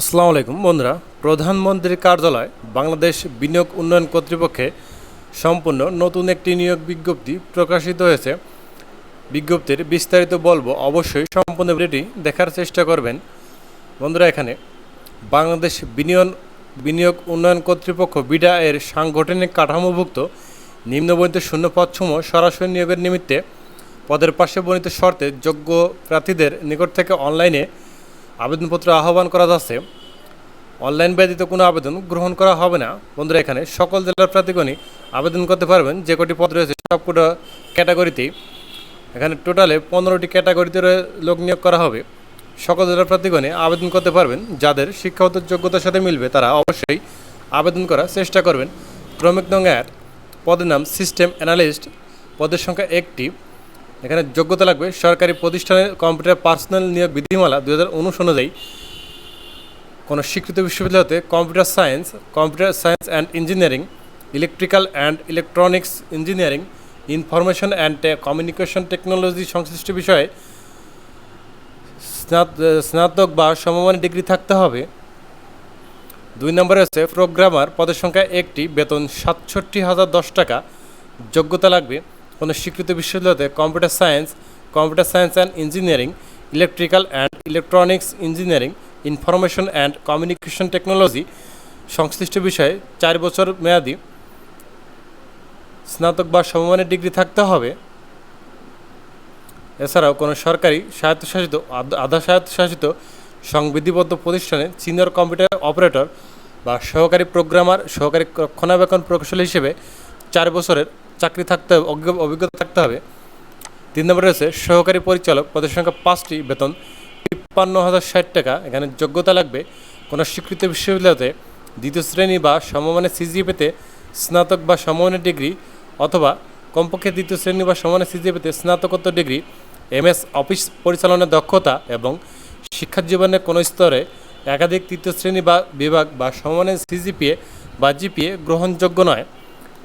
আসসালামু আলাইকুম, বন্ধুরা। প্রধানমন্ত্রীর কার্যালয় বাংলাদেশ বিনিয়োগ উন্নয়ন কর্তৃপক্ষে সম্পূর্ণ নতুন একটি নিয়োগ বিজ্ঞপ্তি প্রকাশিত হয়েছে। বিজ্ঞপ্তির বিস্তারিত বলব, অবশ্যই সম্পূর্ণ ভিডিওটি দেখার চেষ্টা করবেন। বন্ধুরা, এখানে বাংলাদেশ বিনিয়োগ বিনিয়োগ উন্নয়ন কর্তৃপক্ষ বিডা এর সাংগঠনিক কাঠামোভুক্ত নিম্নবর্ণিত শূন্য পদসমূহ সরাসরি নিয়োগের নিমিত্তে পদের পাশে বর্ণিত শর্তে যোগ্য প্রার্থীদের নিকট থেকে অনলাইনে আবেদনপত্র আহ্বান করা যাচ্ছে। অনলাইন ব্যতীত কোনো আবেদন গ্রহণ করা হবে না। বন্ধুরা, এখানে সকল জেলার প্রার্থীগণই আবেদন করতে পারবেন। যে কটি পদ রয়েছে সবকটা ক্যাটাগরিতেই এখানে টোটালে পনেরোটি ক্যাটাগরিতে লোক নিয়োগ করা হবে। সকল জেলার প্রার্থীগণে আবেদন করতে পারবেন। যাদের শিক্ষাগত যোগ্যতার সাথে মিলবে, তারা অবশ্যই আবেদন করার চেষ্টা করবেন। ক্রমিক নং পদের নাম সিস্টেম অ্যানালিস্ট পদের সংখ্যা একটি। এখানে যোগ্যতা লাগবে। সরকারি প্রতিষ্ঠানের কম্পিউটার পার্সোনাল নিয়োগ বিধিমালা দু হাজার উনিশ অনুযায়ী কোনো স্বীকৃত বিশ্ববিদ্যালয়তে computer science computer science and engineering, electrical and electronics engineering, information and communication technology সংশ্লিষ্ট বিষয়ে স্নাত- স্নাতক বা সমমানের ডিগ্রি থাকতে হবে। দুই নম্বরে আছে প্রোগ্রামার, পদের সংখ্যা একটি, বেতন সাতষট্টি হাজার দশ টাকা, যোগ্যতা লাগবে। কোনো স্বীকৃত বিশ্ববিদ্যালয়তে computer science computer science and engineering, electrical and electronics engineering, information and communication technology সংশ্লিষ্ট বিষয়ে চার বছর মেয়াদি স্নাতক বা সমমানের ডিগ্রি থাকতে হবে। এছাড়াও কোনো সরকারি স্বায়ত্তশাসিত আধ- স্বায়ত্তশাসিত সংবিধিবদ্ধ প্রতিষ্ঠানে সিনিয়র কম্পিউটার অপারেটর বা সহকারী প্রোগ্রামার, সহকারী রক্ষণাবেক্ষণ প্রকৌশলী হিসেবে চার বছরের চাকরি থাকতে হবে অভিজ্ঞতা থাকতে হবে। তিন নম্বরে রয়েছে, সহকারী পরিচালক পদের সংখ্যা পাঁচটি বেতন, তিপ্পান্ন হাজার ষাট টাকা। এখানে যোগ্যতা লাগবে কোনো স্বীকৃত বিশ্ববিদ্যালয়তে দ্বিতীয় শ্রেণি বা সমমানের সিজিপিতে স্নাতক বা সমমানের ডিগ্রি অথবা কমপক্ষে দ্বিতীয় শ্রেণি বা সমানের সিজিপিতে স্নাতকোত্তর ডিগ্রি, এমএস অফিস পরিচালনার দক্ষতা এবং শিক্ষা জীবনের কোনো স্তরে একাধিক তৃতীয় শ্রেণি বা বিভাগ বা সমমানের সিজিপিএ বা জিপিএ গ্রহণযোগ্য নয়।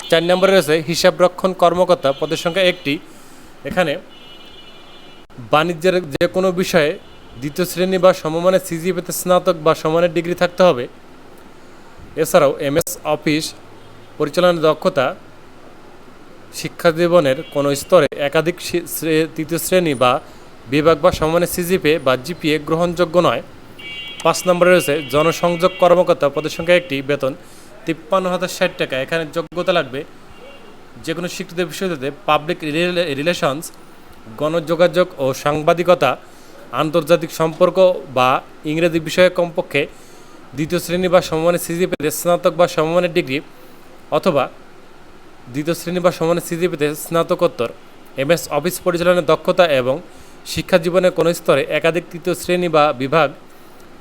চার নম্বরে রয়েছে হিসাব রক্ষণ কর্মকর্তা, পদের সংখ্যা একটি। এখানে বাণিজ্যের যে কোনো বিষয়ে দ্বিতীয় শ্রেণি বা সমমানের সিজিপিতে স্নাতক বা সমানের ডিগ্রি থাকতে হবে। এছাড়াও এমএস অফিস পরিচালনার দক্ষতা শিক্ষা জীবনের কোনো স্তরে একাধিক তৃতীয় শ্রেণি বা বিভাগ বা সমানের সিজিপে বা জিপিএ গ্রহণযোগ্য নয়। পাঁচ নম্বরে রয়েছে জনসংযোগ কর্মকর্তা, পদের সংখ্যা একটি। বেতন তিপ্পান্ন হাজার ষাট টাকা। এখানে যোগ্যতা লাগবে যে কোনো শিক্ষিত বিশ্ববিদ্যালয়তে পাবলিক রিলেশনস গণযোগাযোগ ও সাংবাদিকতা, আন্তর্জাতিক সম্পর্ক বা ইংরেজি বিষয়ে কমপক্ষে দ্বিতীয় শ্রেণি বা সমমানের সিজিপিতে স্নাতক বা সমমানের ডিগ্রি অথবা দ্বিতীয় শ্রেণি বা সমানের সিজিপিতে স্নাতকোত্তর, এমএস অফিস পরিচালনার দক্ষতা এবং শিক্ষা জীবনের কোনো স্তরে একাধিক তৃতীয় শ্রেণি বা বিভাগ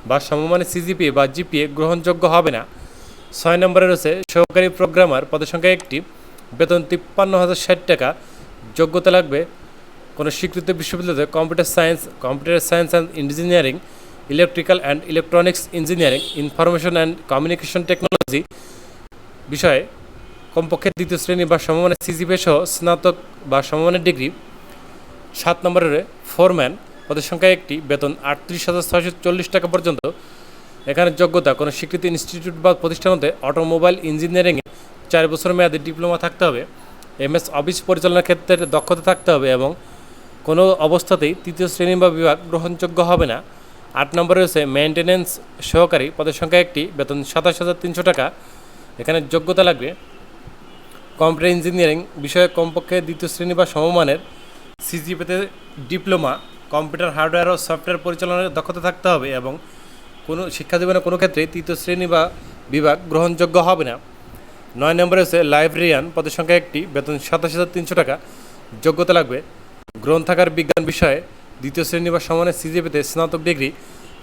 বা সমমানের সিজিপি বা জিপিএ গ্রহণযোগ্য হবে না। ছয় নম্বরে রয়েছে, সহকারী প্রোগ্রামার পদের সংখ্যা একটি, বেতন তিপ্পান্ন হাজার ষাট টাকা, যোগ্যতা লাগবে কোনো স্বীকৃত বিশ্ববিদ্যালয়ে computer science computer science and engineering electrical and electronics engineering information and communication technology বিষয়ে কমপক্ষে দ্বিতীয় শ্রেণি বা সমমানের সিজিপি সহ স্নাতক বা সমমানের ডিগ্রি। সাত নম্বরের ফোরম্যান পদের সংখ্যা একটি, বেতন আটত্রিশ হাজার ছয়শো চল্লিশ টাকা পর্যন্ত এখানে যোগ্যতা, কোনো স্বীকৃত ইনস্টিটিউট বা প্রতিষ্ঠানতে অটোমোবাইল ইঞ্জিনিয়ারিংয়ে চার বছর মেয়াদে ডিপ্লোমা থাকতে হবে এমএস অফিস পরিচালনার ক্ষেত্রে দক্ষতা থাকতে হবে এবং কোনো অবস্থাতেই তৃতীয় শ্রেণি বা বিভাগ গ্রহণযোগ্য হবে না। আট নম্বরে রয়েছে মেনটেন্যান্স সহকারী, পদের সংখ্যা একটি, বেতন সাতাশ হাজার তিনশো টাকা। এখানে যোগ্যতা লাগবে কম্পিউটার ইঞ্জিনিয়ারিং, বিষয়ে কমপক্ষে দ্বিতীয় শ্রেণি বা সমমানের সিজিপিতে ডিপ্লোমা, কম্পিউটার হার্ডওয়্যার ও সফটওয়্যার পরিচালনার দক্ষতা থাকতে হবে এবং কোনো শিক্ষা জীবনে কোনো ক্ষেত্রে তৃতীয় শ্রেণি বা বিভাগ গ্রহণযোগ্য হবে না। নয় নম্বরে হচ্ছে লাইব্রেরিয়ান, পদের সংখ্যা একটি, বেতন সাতাশ হাজার তিনশো টাকা, যোগ্যতা লাগবে। গ্রন্থাগার বিজ্ঞান বিষয়ে দ্বিতীয় শ্রেণি বা সমানের সিজিপিতে স্নাতক ডিগ্রি,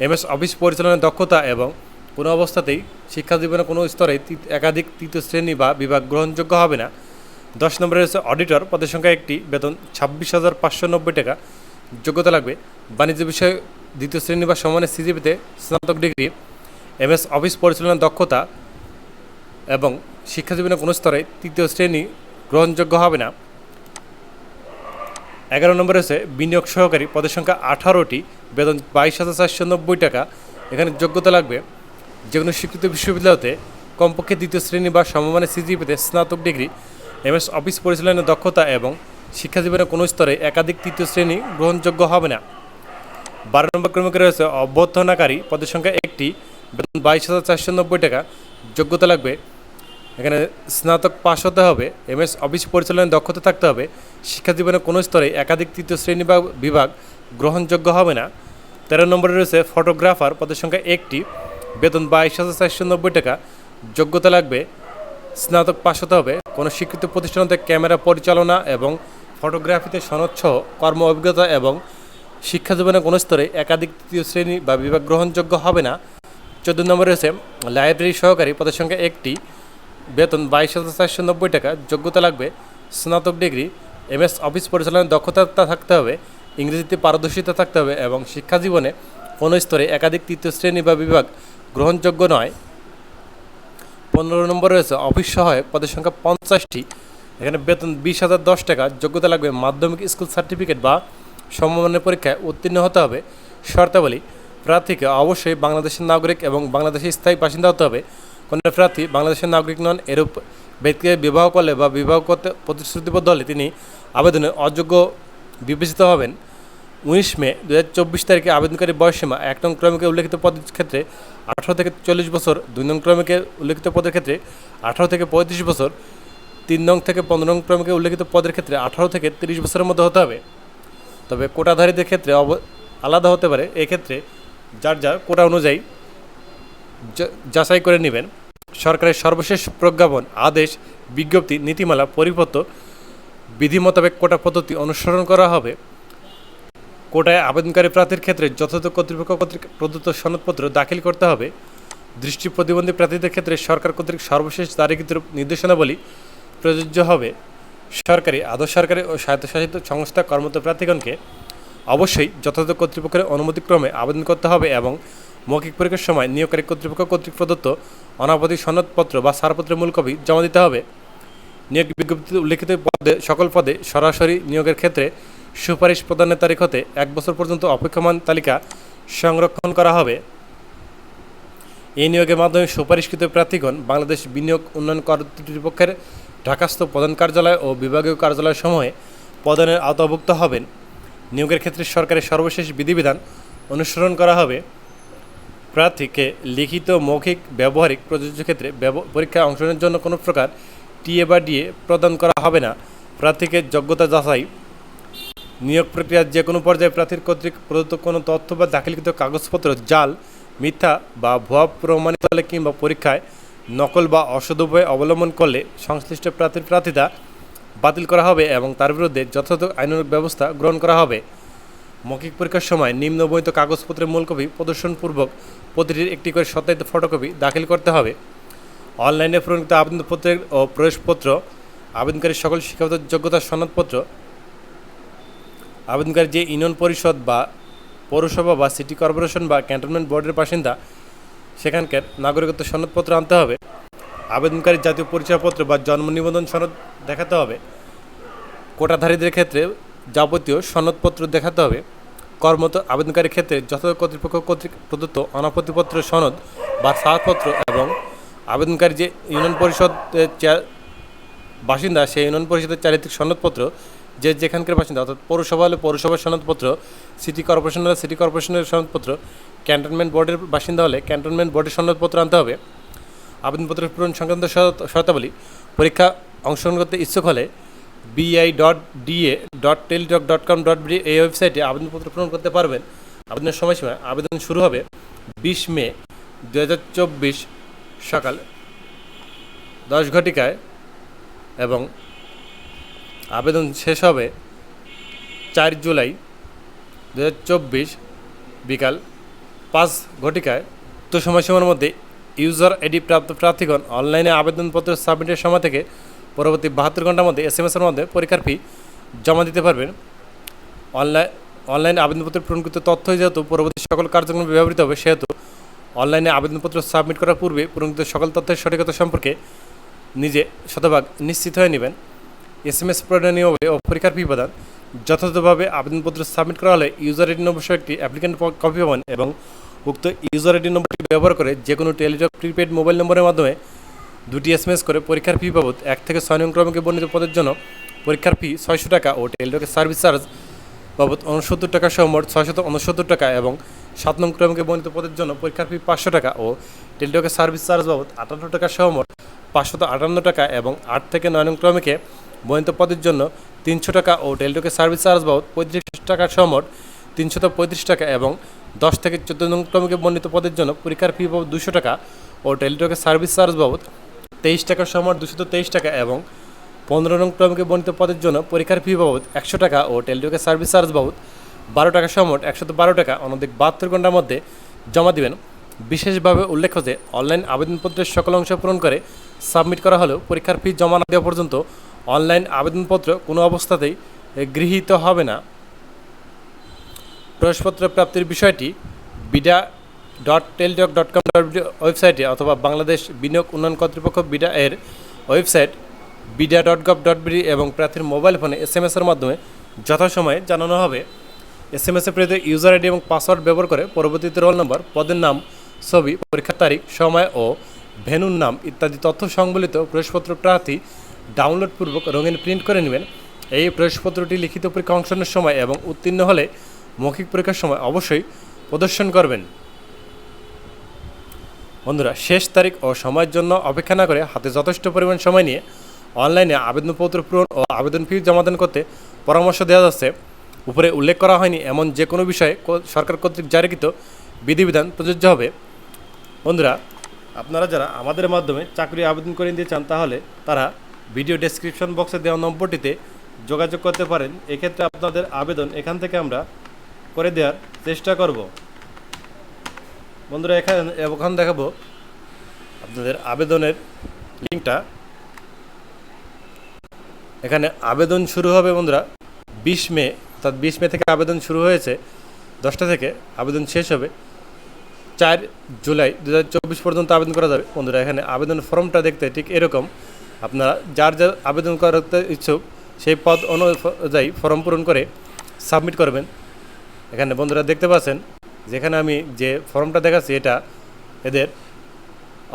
এমএস অফিস পরিচালনার দক্ষতা এবং কোনো অবস্থাতেই শিক্ষা জীবনের কোনো স্তরে একাধিক তৃতীয় শ্রেণি বা বিভাগ গ্রহণযোগ্য হবে না। দশ নম্বরে রয়েছে অডিটর, পদের সংখ্যা একটি, বেতন ছাব্বিশ হাজার পাঁচশো নব্বই টাকা, যোগ্যতা লাগবে। বাণিজ্য বিষয়ে দ্বিতীয় শ্রেণি বা সমানের সিজিপিতে স্নাতক ডিগ্রি, এমএস অফিস পরিচালনার দক্ষতা এবং শিক্ষা জীবনের কোনো স্তরে তৃতীয় শ্রেণি গ্রহণযোগ্য হবে না। এগারো নম্বরে হচ্ছে বিনিয়োগ সহকারী, পদের সংখ্যা আঠারোটি, বেতন বাইশ হাজার চারশো নব্বই টাকা। এখানে যোগ্যতা লাগবে যে কোনো স্বীকৃত বিশ্ববিদ্যালয়তে কমপক্ষে দ্বিতীয় শ্রেণি বা সমমানের সিজিপিতে স্নাতক ডিগ্রি, এমএস অফিস পরিচালনার দক্ষতা এবং শিক্ষা জীবনের কোনো স্তরে একাধিক তৃতীয় শ্রেণি গ্রহণযোগ্য হবে না। বারো নম্বর ক্রমিকে রয়েছে অভ্যর্থনাকারী। পদের সংখ্যা একটি। বেতন বাইশ হাজার চারশো নব্বই টাকা। যোগ্যতা লাগবে। এখানে স্নাতক পাশ হতে হবে। এমএস অফিস পরিচালনায় দক্ষতা থাকতে হবে। শিক্ষা জীবনের কোনো স্তরে একাধিক তৃতীয় শ্রেণি বা বিভাগ গ্রহণযোগ্য হবে না। তেরো নম্বরে রয়েছে ফটোগ্রাফার। পদের সংখ্যা একটি। বেতন বাইশ হাজার চারশো নব্বই টাকা। যোগ্যতা লাগবে। স্নাতক পাশ হতে হবে। কোনো স্বীকৃত প্রতিষ্ঠানতে ক্যামেরা পরিচালনা এবং ফটোগ্রাফিতে সহ কর্ম অভিজ্ঞতা এবং শিক্ষা জীবনের কোনো স্তরে একাধিক তৃতীয় শ্রেণি বা বিভাগ গ্রহণযোগ্য হবে না। চোদ্দ নম্বরে রয়েছে, লাইব্রেরি সহকারী পদের সংখ্যা একটি। বেতন বাইশ হাজার চারশো নব্বই টাকা। যোগ্যতা লাগবে স্নাতক ডিগ্রি, এমএস অফিস পরিচালনার দক্ষতা থাকতে হবে, ইংরেজিতে পারদর্শিতা থাকতে হবে এবং শিক্ষা জীবনে কোনো স্তরে একাধিক তৃতীয় শ্রেণি বা বিভাগ গ্রহণযোগ্য নয়। পনেরো নম্বর রয়েছে, অফিস সহায়ক পদের সংখ্যা পঞ্চাশটি। এখানে বেতন বিশ হাজার দশ টাকা। যোগ্যতা লাগবে মাধ্যমিক স্কুল সার্টিফিকেট বা সমমানের পরীক্ষায় উত্তীর্ণ হতে হবে। শর্তাবলী, প্রার্থীকে অবশ্যই বাংলাদেশের নাগরিক এবং বাংলাদেশের স্থায়ী বাসিন্দা হতে হবে। কোনো প্রার্থী বাংলাদেশের নাগরিক নন, এরূপ ব্যক্তিকে বিবাহ করলে বা বিবাহ করতে প্রতিশ্রুতিবদ্ধ হলে তিনি আবেদনে অযোগ্য বিবেচিত হবেন। উনিশ মে দু চব্বিশ তারিখে আবেদনকারী বয়সসীমা এক নং ক্রমিকে উল্লেখিত পদের ক্ষেত্রে আঠারো থেকে চল্লিশ বছর, দুই নং ক্রমিকে উল্লেখিত পদের ক্ষেত্রে আঠারো থেকে পঁয়ত্রিশ বছর, তিন নং থেকে পনেরো নং ক্রমিকে উল্লেখিত পদের ক্ষেত্রে আঠারো থেকে তিরিশ বছরের মধ্যে হতে হবে। তবে কোটাধারীদের ক্ষেত্রে অব আলাদা হতে পারে। এক্ষেত্রে যার যার কোটা অনুযায়ী যাচাই করে নেবেন। সরকারের সর্বশেষ প্রজ্ঞাপন, আদেশ, বিজ্ঞপ্তি, নীতিমালা, পরিপত্র, বিধি মোতাবেক কোটা পদ্ধতি অনুসরণ করা হবে। কোটায় আবেদনকারী প্রার্থীর ক্ষেত্রে যথাযথ কর্তৃপক্ষ কর্তৃক প্রদত্ত সনদপত্র দাখিল করতে হবে। দৃষ্টি প্রতিবন্ধী প্রার্থীদের ক্ষেত্রে সরকার কর্তৃক সর্বশেষ তারিখিত নির্দেশনাবলী প্রযোজ্য হবে। সরকারি আধা সরকারি ও স্বায়ত্তশাসিত সংস্থা কর্মরত প্রার্থীগণকে অবশ্যই যথাযথ কর্তৃপক্ষের অনুমতিক্রমে আবেদন করতে হবে এবং মৌখিক পরীক্ষার সময় নিয়োগকারী কর্তৃপক্ষ কর্তৃক প্রদত্ত অনাপতি সনদপত্র বা ছাড়পত্রের মূল কপি জমা দিতে হবে। নিয়োগ বিজ্ঞপ্তিতে উল্লেখিত পদে, সকল পদে সরাসরি নিয়োগের ক্ষেত্রে সুপারিশ প্রদানের তারিখ হতে এক বছর পর্যন্ত অপেক্ষমান তালিকা সংরক্ষণ করা হবে। এই নিয়োগের মাধ্যমে সুপারিশকৃত প্রার্থীগণ বাংলাদেশ বিনিয়োগ উন্নয়ন কর্তৃপক্ষের ঢাকাস্থ প্রধান কার্যালয় ও বিভাগীয় কার্যালয় সমূহে প্রদানের আওতাভুক্ত হবেন। নিয়োগের ক্ষেত্রে সরকারের সর্বশেষ বিধিবিধান অনুসরণ করা হবে। প্রার্থীকে লিখিত মৌখিক ব্যবহারিক প্রযোজ্য ক্ষেত্রে পরীক্ষায় অংশগ্রহণের জন্য কোনো প্রকার টিএ বা ডিএ প্রদান করা হবে না। প্রার্থীকে যোগ্যতা যাচাই, নিয়োগ প্রক্রিয়ার যে কোনো পর্যায়ে প্রার্থীর কর্তৃক প্রদত্ত কোনো তথ্য বা দাখিলকৃত কাগজপত্র, জাল, মিথ্যা বা ভুয়া প্রমাণিত কিংবা পরীক্ষায় নকল বা অসদ উপায় অবলম্বন করলে সংশ্লিষ্ট প্রার্থীর প্রার্থিতা বাতিল করা হবে এবং তার বিরুদ্ধে যথাযথ আইনানুগ ব্যবস্থা গ্রহণ করা হবে। মৌখিক পরীক্ষার সময় নিম্নবহিত কাগজপত্রের মূল কপি প্রদর্শনপূর্বক প্রতিটির একটি করে সত্যায়িত ফটোকপি দাখিল করতে হবে। অনলাইনে পূরণকৃত আবেদনপত্রের ও প্রবেশপত্র, আবেদনকারী সকল শিক্ষাগত যোগ্যতার সনদপত্র, আবেদনকারী যে ইউনিয়ন পরিষদ বা পৌরসভা বা সিটি কর্পোরেশন বা ক্যান্টনমেন্ট বোর্ডের বাসিন্দা সেখানকার নাগরিকত্ব সনদপত্র আনতে হবে আবেদনকারী জাতীয় পরিচয়পত্র বা জন্ম নিবন্ধন সনদ দেখাতে হবে, কোটাধারীদের ক্ষেত্রে যাবতীয় সনদপত্র দেখাতে হবে, কর্মরত আবেদনকারীর ক্ষেত্রে যথাযথ কর্তৃপক্ষ কর্তৃক প্রদত্ত অনাপত্তিপত্র সনদ বা ছাড়পত্র এবং আবেদনকারী যে ইউনিয়ন পরিষদ বাসিন্দা সেই ইউনিয়ন পরিষদের চারিত্রিক সনদপত্র যে যেখানকার বাসিন্দা, অর্থাৎ পৌরসভা হলে পৌরসভার সনদপত্র সিটি কর্পোরেশন হলে সিটি কর্পোরেশনের সনদপত্র ক্যান্টনমেন্ট বোর্ডের বাসিন্দা হলে ক্যান্টনমেন্ট বোর্ডের সনদপত্র আনতে হবে। আবেদনপত্রের পূরণ সংক্রান্ত শর্ত- শর্তাবলী, পরীক্ষা অংশগ্রহণ করতে ইচ্ছুক হলে B I dot D A dot Teletalk dot com dot B এই ওয়েবসাইটে আবেদনপত্র পূরণ করতে পারবেন। আবেদনের সময়সীমা, আবেদন শুরু হবে বিশ মে দু হাজার চব্বিশ সকাল দশ ঘটিকায় এবং আবেদন শেষ হবে চার জুলাই দু চব্বিশ বিকাল পাঁচ ঘটিকায়। তো সময়সীমার মধ্যে ইউজার আইডি প্রাপ্ত প্রার্থীগণ অনলাইনে আবেদনপত্র সাবমিটের সময় থেকে পরবর্তী বাহাত্তর ঘণ্টার মধ্যে এস এম এসের মধ্যে পরীক্ষার ফি জমা দিতে পারবেন। অনলাইন অনলাইন আবেদনপত্রের পূরণকৃত তথ্য যেহেতু পরবর্তী সকল কার্যক্রমে ব্যবহৃত হবে, সেহেতু অনলাইনে আবেদনপত্র সাবমিট করার পূর্বে পূরণকৃত সকল তথ্যের সঠিকতা সম্পর্কে নিজে শতভাগ নিশ্চিত হয়ে নেবেন। এস এম এস প্রয়োজনীয় ও পরীক্ষার ফি প্রদান। যথাযথভাবে আবেদনপত্র সাবমিট করা হলে ইউজার আইডি নম্বর সহ একটি অ্যাপ্লিকেন্ট কপি পাবেন এবং উক্ত ইউজার আইডি নম্বরটি ব্যবহার করে যে কোনো টেলিটক, প্রিপেড মোবাইল নম্বরের মাধ্যমে দুটি এসএমএস করে পরীক্ষার ফি বাবদ এক থেকে ছয় নং ক্রমিকে বর্ণিত পদের জন্য পরীক্ষার ফি ছয়শো টাকা ও টেলিটকের সার্ভিস চার্জ বাবদ উনসত্তর টাকা সহ মোট ছয়শত উনসত্তর টাকা এবং সাত নং ক্রমকে বর্ণিত পদের জন্য পরীক্ষার ফি পাঁচশো টাকা ও টেলিটকের সার্ভিস চার্জ বাবদ আটান্ন টাকা সহ মোট পাঁচশত আটান্ন টাকা এবং আট থেকে নয় নং ক্রমিকে বর্ণিত পদের জন্য তিনশো টাকা ও টেলিটকের সার্ভিস চার্জ বাবদ পঁয়ত্রিশ টাকা সহ মোট, তিনশত পঁয়ত্রিশ টাকা এবং দশ থেকে চোদ্দ নং ক্রমিকে বর্ণিত পদের জন্য পরীক্ষার ফি বাবদ দুশো টাকা ও টেলিটকের সার্ভিস চার্জ বাবদ তেইশ টাকার সমান দুশত তেইশ টাকা এবং পনেরো নং ক্রমিকে বর্ণিত পদের জন্য পরীক্ষার ফি বাবদ একশো টাকা ও টেলিটকের সার্ভিস চার্জ বাবদ বারো টাকা সমট একশত বারো টাকা অনধিক বাহাত্তর ঘণ্টার মধ্যে জমা দিবেন। বিশেষভাবে উল্লেখ্য যে অনলাইন আবেদনপত্রের সকল অংশ পূরণ করে সাবমিট করা হলেও পরীক্ষার ফি জমা না দেওয়া পর্যন্ত অনলাইন আবেদনপত্র কোনো অবস্থাতেই গৃহীত হবে না। প্রবেশপত্র প্রাপ্তির বিষয়টি BIDA dot Teletalk dot com ওয়েবসাইটে অথবা বাংলাদেশ বিনিয়োগ উন্নয়ন কর্তৃপক্ষ বিডা এর website BIDA dot gov dot BD এবং প্রার্থীর মোবাইল ফোনে এস এম এসের মাধ্যমে যথাসময়ে জানানো হবে। এস এম এসে প্রেরিত ইউজার আইডি এবং পাসওয়ার্ড ব্যবহার করে পরবর্তীতে রোল নম্বর, পদের নাম, ছবি, পরীক্ষার তারিখ, সময় ও ভেনুর নাম ইত্যাদি তথ্য সংবলিত প্রবেশপত্র প্রার্থী ডাউনলোড পূর্বক রঙিন প্রিন্ট করে নেবেন। এই প্রবেশপত্রটি লিখিত পরীক্ষা অংশনের সময় এবং উত্তীর্ণ হলে মৌখিক পরীক্ষার সময় অবশ্যই প্রদর্শন করবেন। বন্ধুরা, শেষ তারিখ ও সময়ের জন্য অপেক্ষা না করে হাতে যথেষ্ট পরিমাণ সময় নিয়ে অনলাইনে আবেদনপত্র পূরণ ও আবেদন ফি জমাদান করতে পরামর্শ দেওয়া যাচ্ছে। উপরে উল্লেখ করা হয়নি এমন যে কোনো বিষয়ে সরকার কর্তৃক জারিকৃত বিধিবিধান প্রযোজ্য হবে। বন্ধুরা, আপনারা যারা আমাদের মাধ্যমে চাকরি আবেদন করে নিতে চান তাহলে তারা ভিডিও ডেসক্রিপশন বক্সে দেওয়া নম্বরটিতে যোগাযোগ করতে পারেন। এক্ষেত্রে আপনাদের আবেদন এখান থেকে আমরা করে দেওয়ার চেষ্টা করব। বন্ধুরা, এখানে, এখন দেখাবো আপনাদের আবেদনের লিঙ্কটা। এখানে আবেদন শুরু হবে বন্ধুরা বিশ মে, অর্থাৎ বিশ মে থেকে আবেদন শুরু হয়েছে, দশটা থেকে আবেদন শেষ হবে। চার জুলাই দু হাজার চব্বিশ পর্যন্ত আবেদন করা যাবে। বন্ধুরা, এখানে আবেদন ফর্মটা দেখতে ঠিক এরকম। আপনারা যার যার আবেদন করতে ইচ্ছুক, সেই পদ অনুযায়ী ফর্ম পূরণ করে সাবমিট করবেন। এখানে বন্ধুরা দেখতে পাচ্ছেন, যেখানে আমি যে ফর্মটা দেখাচ্ছি, এটা এদের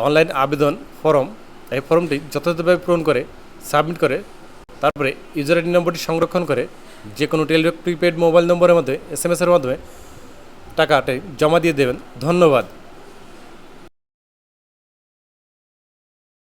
অনলাইন আবেদন ফর্ম। এই ফর্মটি যথাযথভাবে পূরণ করে, সাবমিট করে, তারপরে ইউজার আইডি নম্বরটি সংরক্ষণ করে যে কোনো টেলিটক প্রিপেড মোবাইল নম্বরের মধ্যে এস এসের মাধ্যমে টাকাটি জমা দিয়ে দেবেন। ধন্যবাদ।